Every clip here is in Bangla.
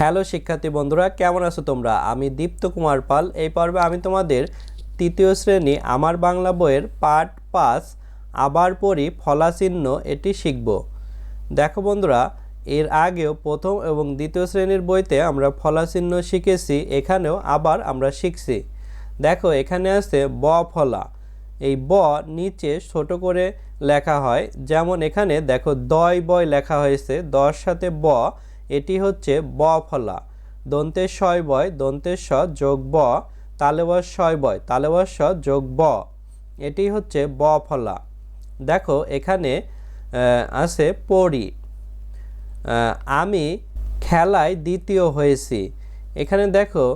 হ্যালো শিক্ষার্থী বন্ধুরা, কেমন আছো তোমরা? আমি দীপ্ত কুমার পাল। এই পর্বে আমি তোমাদের তৃতীয় শ্রেণি আমার বাংলা বইয়ের পার্ট পাস আবার পড়ি ফলাচিহ্ন এটি শিখব। দেখো বন্ধুরা, এর আগেও প্রথম এবং দ্বিতীয় শ্রেণির বইতে আমরা ফলাচিহ্ন শিখেছি, এখানেও আবার আমরা শিখছি। দেখো, এখানে আছে ব ফলা। এই ব নিচে ছোট করে লেখা হয়, যেমন এখানে দেখো দয় বয় লেখা হয়েছে, দর সাথে ব। এটি হচ্ছে ব ফলা। দন্তের শয় বয় দন্তের স যোগ ব তালেবর শয় বয় তালেবর স যোগ ব। এটি হচ্ছে ব ফলা। দেখো, এখানে আছে পড়ি। আমি খেলায় দ্বিতীয় হয়েছি। এখানে দেখো,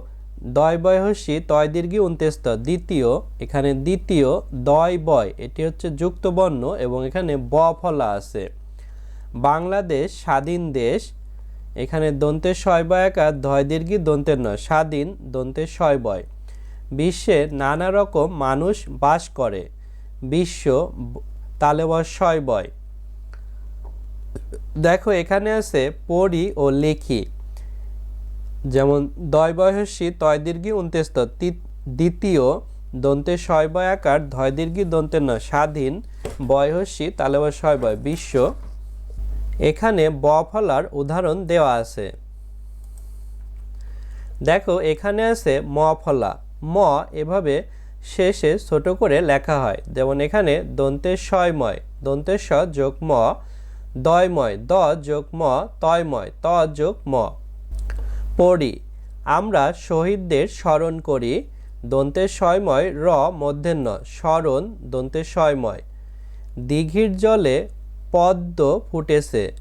দয় বয় হসি, তয় দীর্ঘি উনতেস্ত। দ্বিতীয়, এখানে দ্বিতীয়, দয় বয়। এটি হচ্ছে যুক্ত বর্ণ এবং এখানে ব ফলা আছে। বাংলাদেশ স্বাধীন দেশ। এখানে দন্তের শয় বয় একা ধয় দীর্ঘি দন্তের নয়, স্বাধীন দন্তের শয় বয়। বিশ্বে নানা রকম মানুষ বাস করে, বিশ্ব তালেবর শয় বয়। দেখো, এখানে আছে পড়ি ও লেখি। যেমন, দয় বয়সী তয় দীর্ঘি উনতেস্ত দ্বিতীয় দন্তে শয় বয় আকার ধয় দীর্ঘি দন্তের নয়, স্বাধীন বয়সী তালেবর শয় বয়। বিশ্ব এখানে ব ফলার উদাহরণ দেওয়া আছে। দেখো, এখানে আছে ম ফলা ম এভাবে শেষে ছোট করে লেখা হয়। যেমন এখানে দন্তের শয়ময় দন্তের স যোগ ম, দয়ময়, দ যোগ ম, তয়ময়, ত যোগ ম। পড়ি, আমরা শহীদদের স্মরণ করি দন্তের শয়ময় র মধ্যেন্ন স্মরণ দন্তের শয়ময় দিঘির জলে পদ্ম ফুটেছে।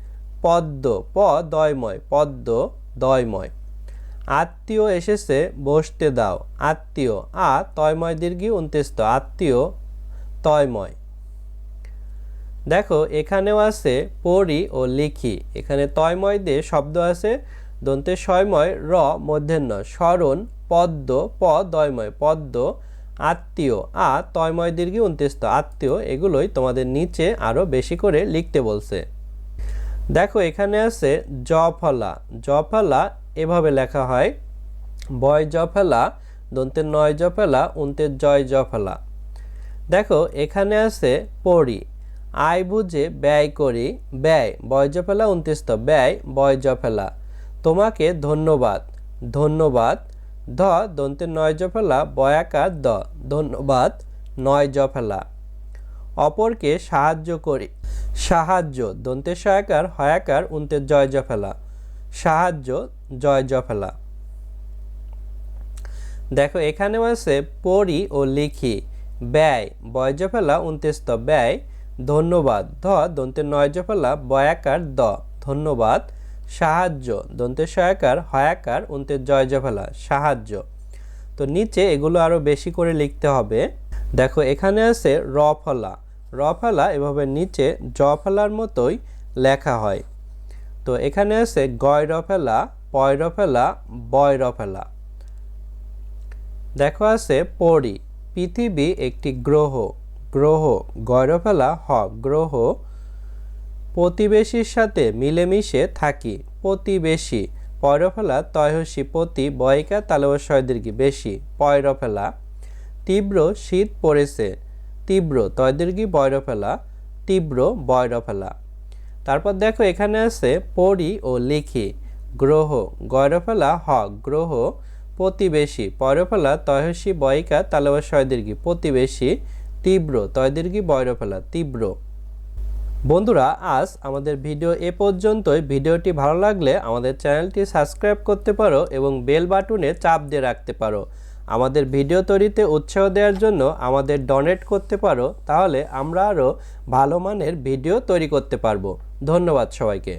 পদ্ম, প, দয়ময়, পদ্ম, দয়ময়। আত্মীয় এসেছে, বসতে দাও। আত্মীয়, আ, তয়ময় দীর্ঘি উনতেস্ত। আত্মীয়, তয়ময়। দেখো, এখানেও আছে পড়ি ও লিখি। এখানে তয়ময় দিয়ে শব্দ আছে, দন্তে শয়ময় র মধ্যাহ্ন স্মরণ, পদ্ম, প, দয়ময়। পদ্ম আত্মীয় আ তয়ময় দীর্ঘি উনতেস্ত। আত্মীয় এগুলোই তোমাদের নিচে আরও বেশি করে লিখতে বলছে। দেখো, এখানে আছে জ ফলা জ ফলা এভাবে লেখা হয়, বয় জ ফেলা দন্তের নয় জ ফেলা উন্তের জয় জ ফেলা দেখো, এখানে আছে পড়ি। আয় বুঝে ব্যয় করি, ব্যয়, বয় জ ফেলা উনত্রিশত ব্যয়, বয় জ ফেলা তোমাকে ধন্যবাদ ধন্যবাদ ধ দন্তের নয় জ ফেলা বয়াকার দ, ধন্যবাদ, নয় জ ফেলা অপরকে সাহায্য করি। সাহায্য দন্তের সহায়কার হয়াকার, উন্তে জয় জ ফেলা সাহায্য, জয় জ ফেলা দেখো এখানেও আছে পড়ি ও লিখি। ব্যয় বয়জ ফেলা উনতেস্ত ব্যয়, ধন্যবাদ। ধ দন্তের নয়জ ফেলা বয়াকার দ, ধন্যবাদ। সাহায্য, দন্তের সহায়কার, হয়াকার, উন্তের জয় জ ফেলা সাহায্য। তো নিচে এগুলো আরও বেশি করে লিখতে হবে। দেখো, এখানে আছে র ফলা র ফলা এভাবে নিচে জ ফেলার মতোই লেখা হয়। তো এখানে আছে গয় র ফেলা পয় র ফেলা বয় র ফেলা দেখো আছে পড়ি পৃথিবী একটি গ্রহ। গ্রহ গয় গয়রফেলা, হ, গ্রহ প্রতিবেশীর সাথে মিলেমিশে থাকি। প্রতিবেশী, পয়রফেলা তয়হসি প্রতি বয়িকা তালবশয় দীর্ঘি বেশি, পয়রফেলা। তীব্র শীত পড়েছে। তীব্র তয়দীর্ঘি বয়রফেলা। তীব্র, বয়রফেলা। তারপর দেখো এখানে আছে পড়ি ও লিখি। গ্রহ, গয়রফেলা, হ, গ্রহ, প্রতিবেশী, পয়রফেলা তয়হসি বয়িকা তালেবা দীর্ঘি প্রতিবেশী, তীব্র তয়দীর্ঘি বয়রফেলা, তীব্র। বন্ধুরা, আজ আমাদের ভিডিও এ পর্যন্তই। ভিডিওটি ভালো লাগলে আমাদের চ্যানেলটি সাবস্ক্রাইব করতে পারো এবং বেল বাটনে চাপ দিয়ে রাখতে পারো। আমাদের ভিডিও তৈরিতে উৎসাহ দেওয়ার জন্য আমাদের ডোনেট করতে পারো। তাহলে আমরা আরও ভালো মানের ভিডিও তৈরি করতে পারব। ধন্যবাদ সবাইকে।